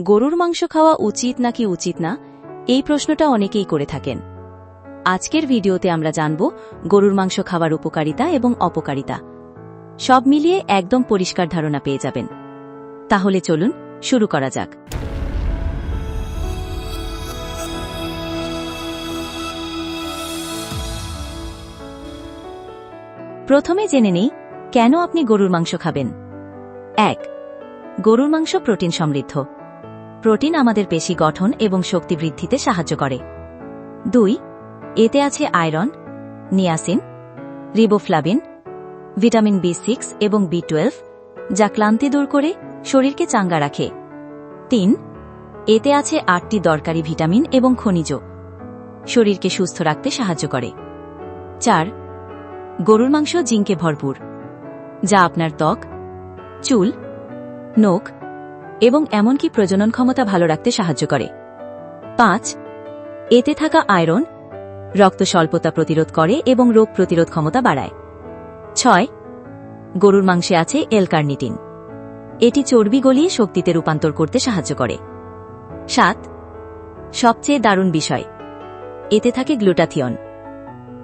গরুর মাংস খাওয়া উচিত নাকি উচিত না? এই প্রশ্নটা অনেকেই করে থাকেন। আজকের ভিডিওতে আমরা জানব গরুর মাংস খাওয়ার উপকারিতা এবং অপকারিতা। সব মিলিয়ে একদম পরিষ্কার ধারণা পেয়ে যাবেন। তাহলে চলুন শুরু করা যাক। প্রথমে জেনে নেই, কেন আপনি গরুর মাংস খাবেন? এক, গরুর মাংস প্রোটিন সমৃদ্ধ। প্রোটিন আমাদের পেশি গঠন এবং শক্তি বৃদ্ধিতে সাহায্য করে। দুই, এতে আছে iron, niacin riboflavin vitamin B six এবং বি টুয়েলভ, যা ক্লান্তি দূর করে শরীরকে চাঙ্গা রাখে। তিন, এতে আছে আটটি দরকারি ভিটামিন এবং খনিজ। শরীরকে সুস্থ রাখতে সাহায্য করে। চার, গরুর মাংস জিঙ্কে ভরপুর, যা আপনার ত্বক, চুল, নখ এবং এমনকি প্রজনন ক্ষমতা ভালো রাখতে সাহায্য করে। পাঁচ, এতে থাকা আয়রন, রক্ত স্বল্পতা প্রতিরোধ করে এবং রোগ প্রতিরোধ ক্ষমতা বাড়ায়। ছয়, গরুর মাংসে আছে এলকার্নিটিন এটি চর্বি গলিয়ে শক্তিতে রূপান্তর করতে সাহায্য করে। সাত, সবচেয়ে দারুণ বিষয়, এতে থাকে গ্লুটাথিয়ন,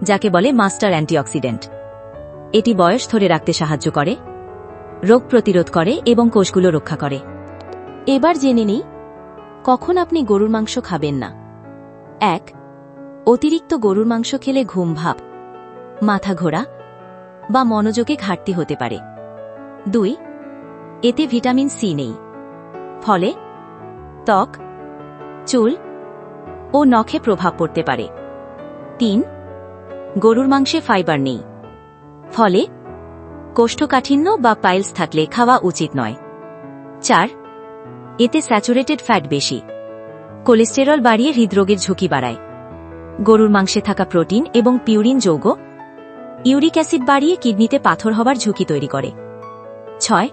যাকে বলে মাস্টার অ্যান্টিঅক্সিডেন্ট। এটি বয়স ধরে রাখতে সাহায্য করে, রোগ প্রতিরোধ করে এবং কোষগুলো রক্ষা করে। এবার জেনে নিই, কখন আপনি গরুর মাংস খাবেন না। এক, অতিরিক্ত গরুর মাংস খেলে ঘুম ভাব, মাথা ঘোরা বা মনোযোগে ঘাটতি হতে পারে। দুই, এতে ভিটামিন সি নেই। ফলে ত্বক, চুল ও নখে প্রভাব পড়তে পারে। তিন, গরুর মাংসে ফাইবার নেই। ফলে কোষ্ঠকাঠিন্য বা পাইলস থাকলে খাওয়া উচিত নয়। চার এতে স্যাচুরেটেড ফ্যাট বেশি। কোলেস্টেরল বাড়িয়ে হৃদরোগের ঝুঁকি বাড়ায়। গরুর মাংসে থাকা প্রোটিন এবং পিউরিন যৌগ। ইউরিক অ্যাসিড বাড়িয়ে কিডনিতে পাথর হবার ঝুঁকি তৈরি করে। ছয়,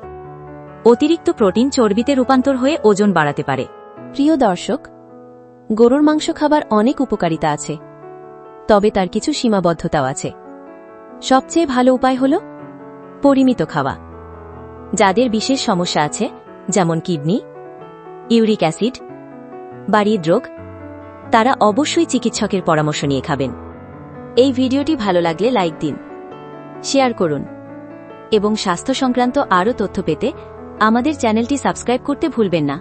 অতিরিক্ত প্রোটিন চর্বিতে রূপান্তর হয়ে ওজন বাড়াতে পারে। প্রিয় দর্শক, গরুর মাংস খাবার অনেক উপকারিতা আছে, তবে তার কিছু সীমাবদ্ধতাও আছে। সবচেয়ে ভালো উপায় হল পরিমিত খাওয়া। যাদের বিশেষ সমস্যা আছে, যেমন কিডনি ইউরিক অ্যাসিড, বাড়ির রোগ, তারা অবশ্যই চিকিৎসকের পরামর্শ নিয়ে খাবেন। এই ভিডিওটি ভালো লাগলে লাইক দিন, শেয়ার করুন, এবং স্বাস্থ্য সংক্রান্ত আরও তথ্য পেতে আমাদের চ্যানেলটি সাবস্ক্রাইব করতে ভুলবেন না।